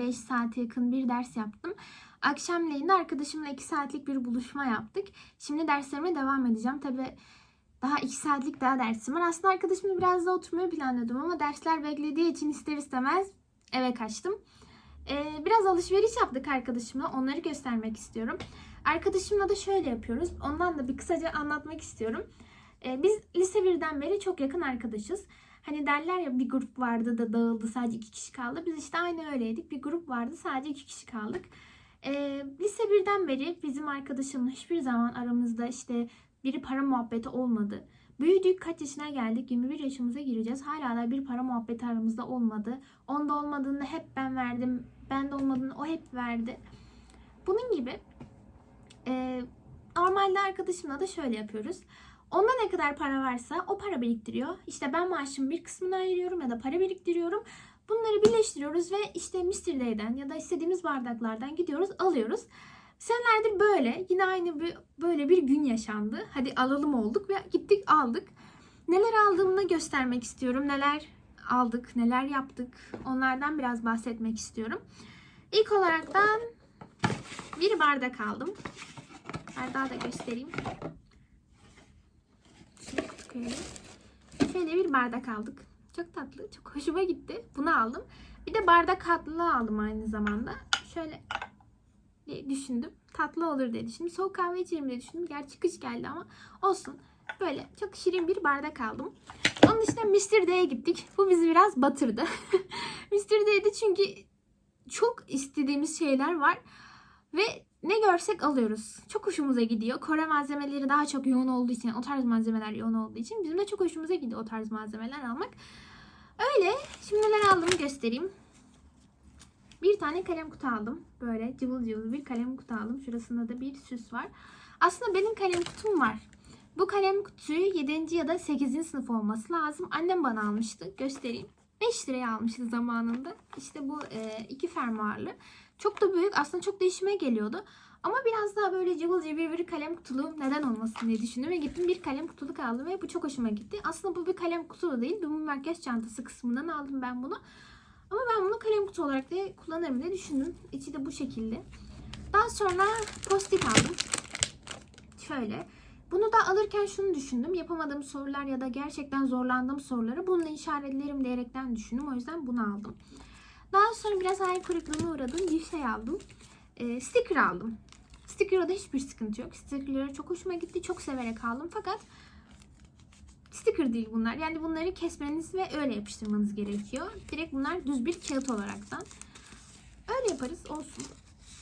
5 saate yakın bir ders yaptım. Akşamleyin de arkadaşımla 2 saatlik bir buluşma yaptık. Şimdi derslerime devam edeceğim. Tabi daha 2 saatlik daha dersim var. Aslında arkadaşımla biraz daha oturmayı planladım ama dersler beklediği için ister istemez eve kaçtım. Ee, biraz alışveriş yaptık arkadaşımla. Onları göstermek istiyorum. Arkadaşımla da şöyle yapıyoruz. Ondan da bir kısaca anlatmak istiyorum. Ee, biz lise 1'den beri çok yakın arkadaşız. Hani derler ya bir grup vardı da dağıldı sadece iki kişi kaldı. Biz işte aynı öyleydik. Bir grup vardı sadece iki kişi kaldık. Ee, lise birden beri bizim arkadaşımla hiçbir zaman aramızda işte biri para muhabbeti olmadı. Büyüdük kaç yaşına geldik 21 yaşımıza gireceğiz. Hala da bir para muhabbeti aramızda olmadı. Onda olmadığında hep ben verdim. Ben de olmadığında o hep verdi. Bunun gibi e, normalde arkadaşımla da şöyle yapıyoruz. Onda ne kadar para varsa o para biriktiriyor. İşte ben maaşımın bir kısmını ayırıyorum ya da para biriktiriyorum. Bunları birleştiriyoruz ve işte Mr. Day'den ya da istediğimiz bardaklardan gidiyoruz alıyoruz. Senelerdir böyle yine aynı bir, böyle bir gün yaşandı. Hadi alalım olduk ve gittik aldık. Neler aldığımı göstermek istiyorum. Neler aldık, neler yaptık. Onlardan biraz bahsetmek istiyorum. İlk olaraktan bir bardak aldım. Bardağı da göstereyim. Şöyle. Şöyle bir bardak aldık. Çok tatlı, çok hoşuma gitti. Bunu aldım. Bir de bardak tatlı aldım aynı zamanda. Şöyle diye düşündüm. Tatlı olur diye düşündüm. Soğuk kahve içerim diye düşündüm. Gerçi kış geldi ama olsun. Böyle çok şirin bir bardak aldım. Onun dışında Mr. D'ye gittik. Bu bizi biraz batırdı. Mr. D'de çünkü çok istediğimiz şeyler var. Ve ne görsek alıyoruz. Çok hoşumuza gidiyor. Kore malzemeleri daha çok yoğun olduğu için, o tarz malzemeler yoğun olduğu için bizim de çok hoşumuza gidiyor o tarz malzemeler almak. Öyle. Şimdi neler aldığımı göstereyim. Bir tane kalem kutu aldım. Böyle cıvıl cıvıl bir kalem kutu aldım. Şurasında da bir süs var. Aslında benim kalem kutum var. Bu kalem kutuyu 7. ya da 8. sınıf olması lazım. Annem bana almıştı. Göstereyim. 5 liraya almıştı zamanında. İşte bu e, iki fermuarlı. Çok da büyük. Aslında çok da işime geliyordu. Ama biraz daha böyle cıvıl cıvıl bir kalem kutulu neden olmasın diye düşündüm ve gittim bir kalem kutuluk aldım ve bu çok hoşuma gitti. Aslında bu bir kalem kutulu değil. Bir makyaj çantası kısmından aldım ben bunu. Ama ben bunu kalem kutu olarak da kullanırım diye düşündüm. İçi de bu şekilde. Daha sonra post-it aldım. Şöyle. Bunu da alırken şunu düşündüm. Yapamadığım sorular ya da gerçekten zorlandığım soruları bununla işaretlerim diyerekten düşündüm. O yüzden bunu aldım. Daha sonra biraz hayal kırıklığına uğradığım bir şey aldım. Ee, sticker aldım. Sticker'da hiçbir sıkıntı yok. Sticker'ları çok hoşuma gitti. Çok severek aldım. Fakat sticker değil bunlar. Yani bunları kesmeniz ve öyle yapıştırmanız gerekiyor. Direkt bunlar düz bir kağıt olaraktan. Öyle yaparız. Olsun.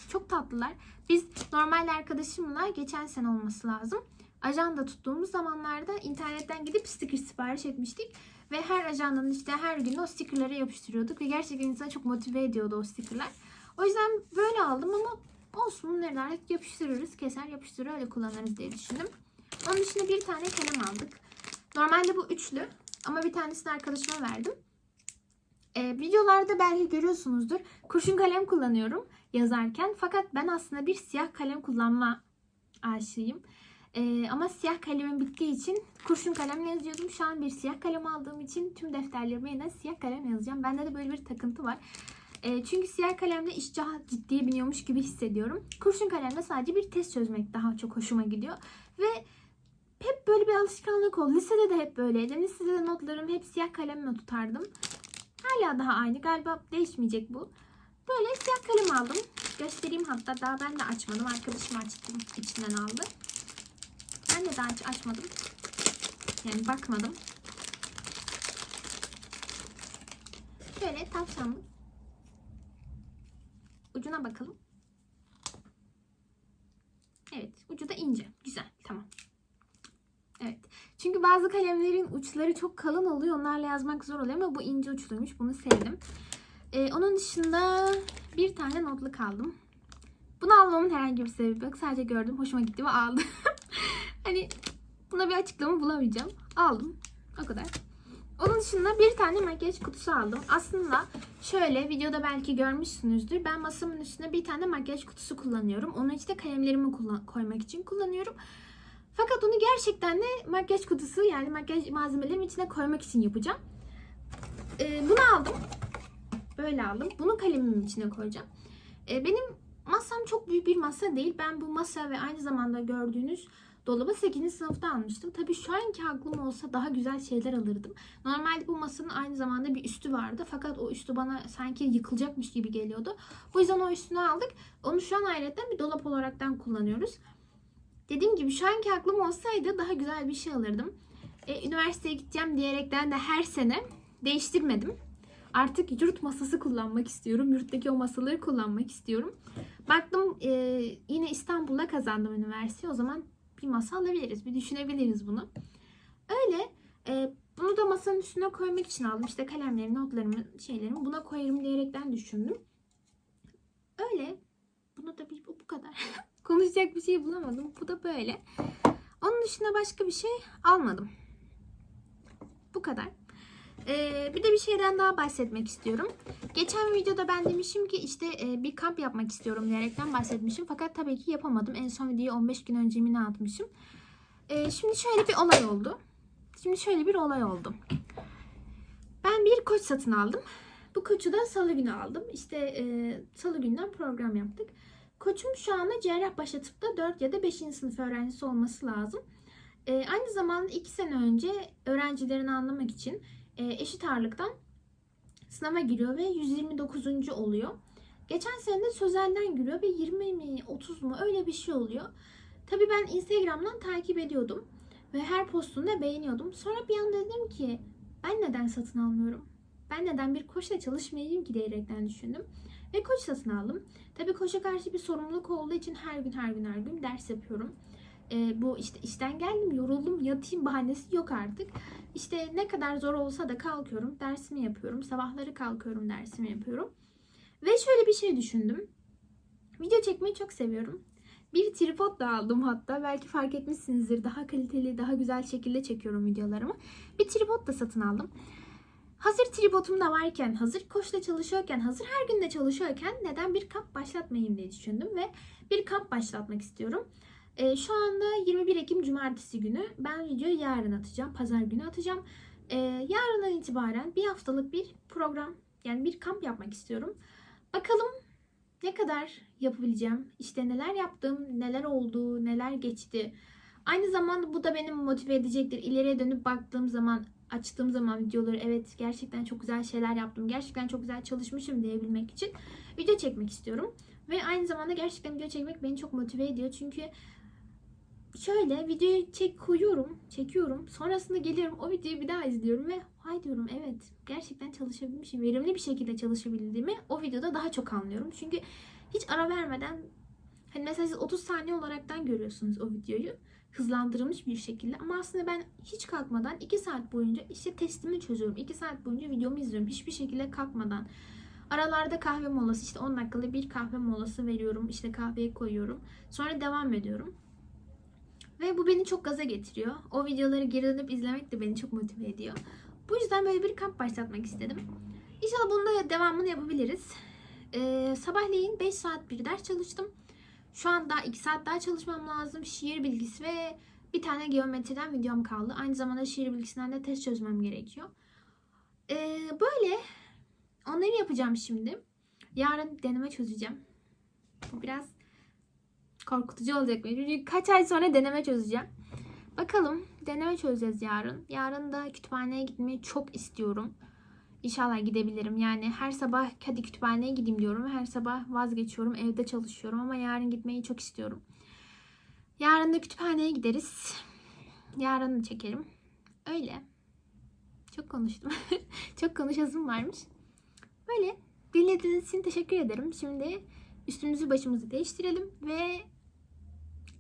Çok tatlılar. Biz normalde arkadaşımla geçen sene olması lazım. Ajanda tuttuğumuz zamanlarda internetten gidip sticker sipariş etmiştik. Ve her ajandanın işte her gün o stickerları yapıştırıyorduk. Ve gerçekten insanı çok motive ediyordu o stickerlar. O yüzden böyle aldım ama olsun bunları yapıştırırız. Keser yapıştırır öyle kullanırız diye düşündüm. Onun dışında bir tane kalem aldık. Normalde bu üçlü ama bir tanesini arkadaşıma verdim. Ee, videolarda belki görüyorsunuzdur. Kurşun kalem kullanıyorum yazarken. Fakat ben aslında bir siyah kalem kullanma aşığıyım. Ee, ama siyah kalemim bittiği için kurşun kalemle yazıyordum. Şu an bir siyah kalem aldığım için tüm defterlerime yine siyah kalem yazacağım. Bende de böyle bir takıntı var. E, çünkü siyah kalemle iş ciddiye biniyormuş gibi hissediyorum. Kurşun kalemle sadece bir test çözmek daha çok hoşuma gidiyor. Ve hep böyle bir alışkanlık oldu. Lisede de hep böyleydim. Lisede de notlarım hep siyah kalemle tutardım. Hala daha aynı. Galiba değişmeyecek bu. Böyle siyah kalem aldım. Göstereyim hatta. Daha ben de açmadım. Arkadaşım açtım. içinden aldı. Ben de daha hiç açmadım. Yani bakmadım. Şöyle tavşanlı. Ucuna bakalım. Evet. Ucu da ince. Güzel. Tamam. Evet. Çünkü bazı kalemlerin uçları çok kalın oluyor. Onlarla yazmak zor oluyor ama bu ince uçluymuş. Bunu sevdim. Ee, onun dışında bir tane notluk aldım. Bunu almamın herhangi bir sebebi yok. Sadece gördüm. Hoşuma gitti ve aldım. hani buna bir açıklama bulamayacağım. Aldım. O kadar. Onun dışında bir tane makyaj kutusu aldım. Aslında şöyle videoda belki görmüşsünüzdür. Ben masamın üstüne bir tane makyaj kutusu kullanıyorum. Onun içinde kalemlerimi koymak için kullanıyorum. Fakat onu gerçekten de makyaj kutusu yani makyaj malzemelerimi içine koymak için yapacağım. Ee, bunu aldım. Böyle aldım. Bunu kalemimin içine koyacağım. Ee, benim masam çok büyük bir masa değil. Ben bu masa ve aynı zamanda gördüğünüz dolabı 8. sınıfta almıştım. Tabii şu anki aklım olsa daha güzel şeyler alırdım. Normalde bu masanın aynı zamanda bir üstü vardı. Fakat o üstü bana sanki yıkılacakmış gibi geliyordu. Bu yüzden o üstünü aldık. Onu şu an ayrıca bir dolap olaraktan kullanıyoruz. Dediğim gibi şu anki aklım olsaydı daha güzel bir şey alırdım. E, üniversiteye gideceğim diyerekten de her sene değiştirmedim. Artık yurt masası kullanmak istiyorum. Yurttaki o masaları kullanmak istiyorum. Baktım e, yine İstanbul'da kazandım üniversite. O zaman bir masa alabiliriz. Bir düşünebiliriz bunu. Öyle. E, bunu da masanın üstüne koymak için aldım. İşte kalemlerimi, notlarımı, şeylerimi buna koyarım diyerekten düşündüm. Öyle. Bunu da bir bu kadar. Konuşacak bir şey bulamadım. Bu da böyle. Onun dışında başka bir şey almadım. Bu kadar. Ee, bir de bir şeyden daha bahsetmek istiyorum. Geçen videoda ben demişim ki işte e, bir kamp yapmak istiyorum diyerekten bahsetmişim. Fakat tabii ki yapamadım. En son videoyu 15 gün önce mi ne atmışım. Ee, şimdi şöyle bir olay oldu. Şimdi şöyle bir olay oldu. Ben bir koç satın aldım. Bu koçu da salı günü aldım. İşte e, salı günden program yaptık. Koçum şu anda Cerrahpaşa Tıp'ta 4 ya da 5. sınıf öğrencisi olması lazım. Ee, aynı zamanda 2 sene önce öğrencilerini anlamak için e, eşit ağırlıktan sınava giriyor ve 129. oluyor. Geçen sene de sözelden giriyor ve 20 mi 30 mu öyle bir şey oluyor. Tabii ben Instagram'dan takip ediyordum ve her postunu da beğeniyordum. Sonra bir anda dedim ki ben neden satın almıyorum? Ben neden bir koçla çalışmayayım ki diyerekten düşündüm. Ve koç satın aldım. Tabii koça karşı bir sorumluluk olduğu için her gün her gün her gün ders yapıyorum. Ee, bu işte işten geldim, yoruldum, yatayım bahanesi yok artık. İşte ne kadar zor olsa da kalkıyorum, dersimi yapıyorum. Sabahları kalkıyorum, dersimi yapıyorum. Ve şöyle bir şey düşündüm. Video çekmeyi çok seviyorum. Bir tripod da aldım hatta. Belki fark etmişsinizdir. Daha kaliteli, daha güzel şekilde çekiyorum videolarımı. Bir tripod da satın aldım. Hazır tripodum da varken, hazır koçla çalışıyorken, hazır her gün de çalışıyorken neden bir kamp başlatmayayım diye düşündüm ve bir kamp başlatmak istiyorum. Ee, şu anda 21 Ekim Cumartesi günü. Ben videoyu yarın atacağım. Pazar günü atacağım. Ee, yarından itibaren bir haftalık bir program, yani bir kamp yapmak istiyorum. Bakalım ne kadar yapabileceğim, işte neler yaptım, neler oldu, neler geçti. Aynı zamanda bu da beni motive edecektir. İleriye dönüp baktığım zaman açtığım zaman videoları evet gerçekten çok güzel şeyler yaptım. Gerçekten çok güzel çalışmışım diyebilmek için video çekmek istiyorum. Ve aynı zamanda gerçekten video çekmek beni çok motive ediyor. Çünkü şöyle videoyu çek koyuyorum, çekiyorum. Sonrasında geliyorum o videoyu bir daha izliyorum ve hay diyorum evet gerçekten çalışabilmişim. Verimli bir şekilde çalışabildiğimi o videoda daha çok anlıyorum. Çünkü hiç ara vermeden hani mesela siz 30 saniye olaraktan görüyorsunuz o videoyu hızlandırılmış bir şekilde ama aslında ben hiç kalkmadan 2 saat boyunca işte testimi çözüyorum. 2 saat boyunca videomu izliyorum. Hiçbir şekilde kalkmadan. Aralarda kahve molası işte 10 dakikalık bir kahve molası veriyorum. İşte kahveyi koyuyorum. Sonra devam ediyorum. Ve bu beni çok gaza getiriyor. O videoları geri dönüp izlemek de beni çok motive ediyor. Bu yüzden böyle bir kamp başlatmak istedim. İnşallah bunun da devamını yapabiliriz. Ee, sabahleyin 5 saat bir ders çalıştım. Şu an daha 2 saat daha çalışmam lazım. Şiir bilgisi ve bir tane geometriden videom kaldı. Aynı zamanda şiir bilgisinden de test çözmem gerekiyor. Ee, böyle onları yapacağım şimdi. Yarın deneme çözeceğim. Bu biraz korkutucu olacak benim. Çünkü kaç ay sonra deneme çözeceğim. Bakalım deneme çözeceğiz yarın. Yarın da kütüphaneye gitmeyi çok istiyorum. İnşallah gidebilirim. Yani her sabah hadi kütüphaneye gideyim diyorum. Her sabah vazgeçiyorum. Evde çalışıyorum ama yarın gitmeyi çok istiyorum. Yarın da kütüphaneye gideriz. Yarın da çekerim. Öyle. Çok konuştum. çok konuşasım varmış. Böyle dinlediğiniz için teşekkür ederim. Şimdi üstümüzü başımızı değiştirelim ve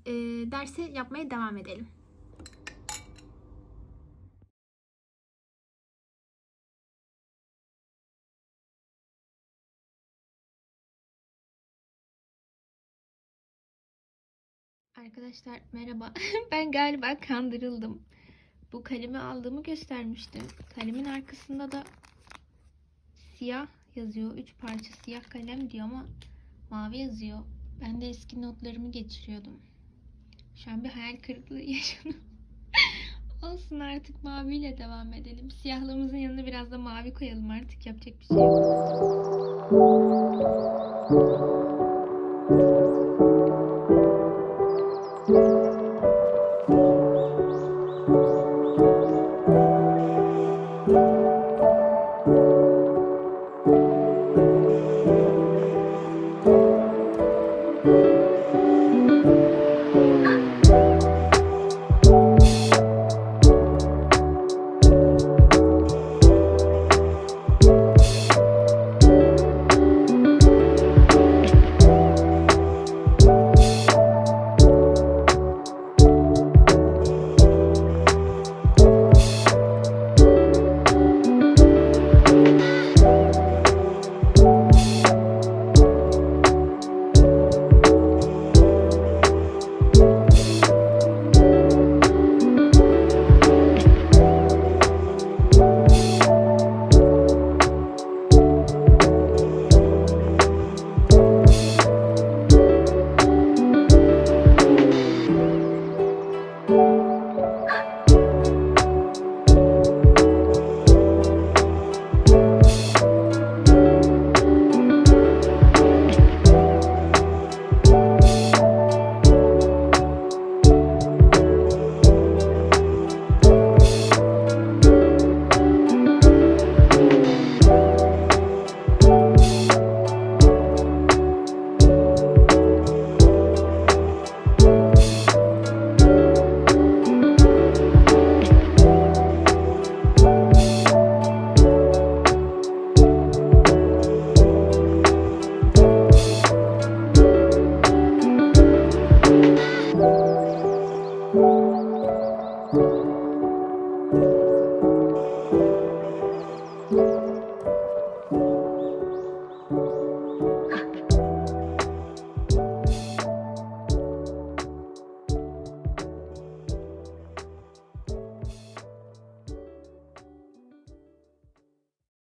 e, dersi yapmaya devam edelim. Arkadaşlar merhaba. Ben galiba kandırıldım. Bu kalemi aldığımı göstermiştim. Kalemin arkasında da siyah yazıyor. Üç parça siyah kalem diyor ama mavi yazıyor. Ben de eski notlarımı geçiriyordum. Şu an bir hayal kırıklığı yaşadım. Olsun artık maviyle devam edelim. Siyahlarımızın yanına biraz da mavi koyalım artık yapacak bir şey yok.